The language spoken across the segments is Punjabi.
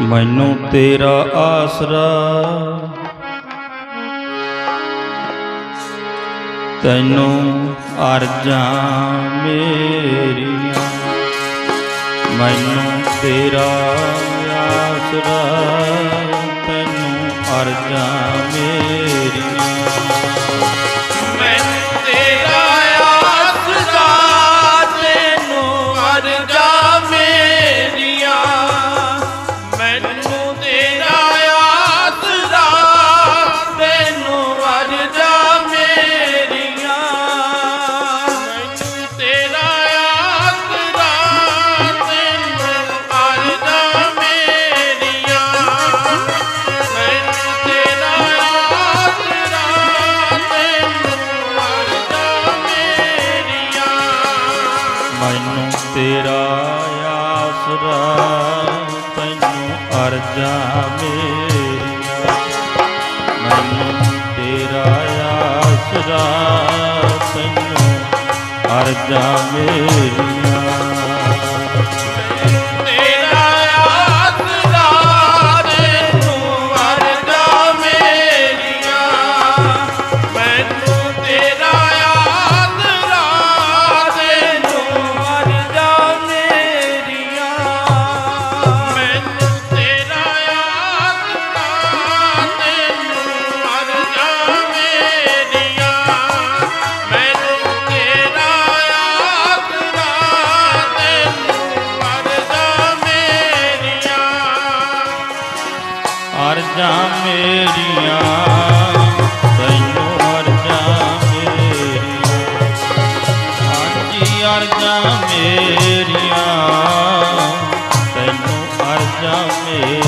ਮੈਨੂੰ ਤੇਰਾ ਆਸਰਾ। ਤੈਨੂੰ ਅਰਜ਼ਾਂ ਮੇਰੀਆਂ। ਮੈਨੂੰ ਤੇਰਾ ਆਸਰਾ। ਤੈਨੂੰ ਅਰਜ਼ਾਂ ਮੇਰੀਆਂ। ਮੈਨੂੰ ਤੇਰਾ ਆਸਰਾ ਤੈਨੂੰ ਅਰਜ਼ਾਂ ਮੇਰੀਆਂ ਮੈਨੂੰ ਤੇਰਾ ਆਸਰਾ ਤੈਨੂੰ ਅਰਜ਼ਾਂ ਮੇਰੀਆਂ ਅਰਜ਼ਾਂ ਮੇਰੀਆਂ ਤੈਨੂੰ ਅਰਜ਼ਾਂ ਮੇਰੀਆਂ। ਹਾਂਜੀ ਅਰਜ਼ਾਂ ਮੇਰੀਆਂ ਤੈਨੂੰ ਅਰਜ਼ਾਂ ਮੇਰੀਆਂ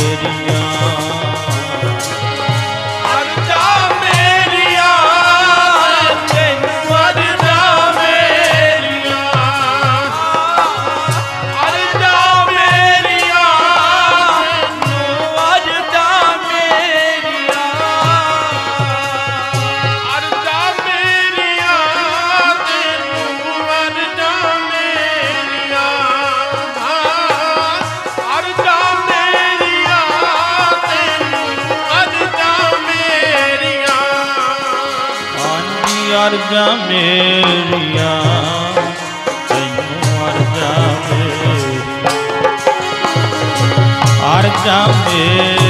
ਅਰਜ਼ਾਂ ਮੇਰੀਆਂ ਤੈਨੂੰ ਅਰਜ਼ਾਂ ਮੇਰੀਆਂ। ਅਰਜ਼ਾਂ ਮੇਰੀਆਂ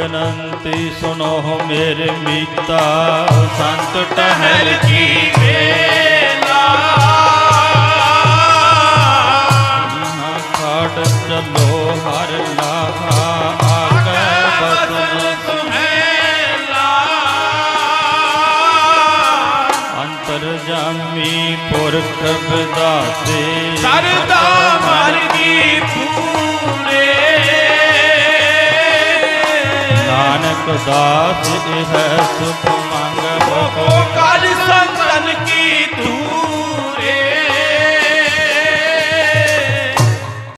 ਬੇਨੰਤੀ ਸੁਨੋ ਮੇਰੇ ਮੀਤਾ। ਸੰਤ ਟਹਿਲ ਕੀ ਵੇਲਾ ਨਾ ਖਾਟ ਚਲੋ ਹਰ ਲਾਹਾ, ਆਕੇ ਬਸਨ ਸੁਹੇਲਾ ਅੰਤਰ ਜਾਮੀ ਪੁਰਖ ਵਿਦਾਤੇ ਸਰਦਾ ਮਰ ਗਈ ਪੂਰੇ। ਨਾਨਕ ਦਾਸ ਇਹ ਸੁਖ ਮੰਗ ਬੋ ਕਾਲ ਸੰਤਨ ਕੀ ਤੂੰ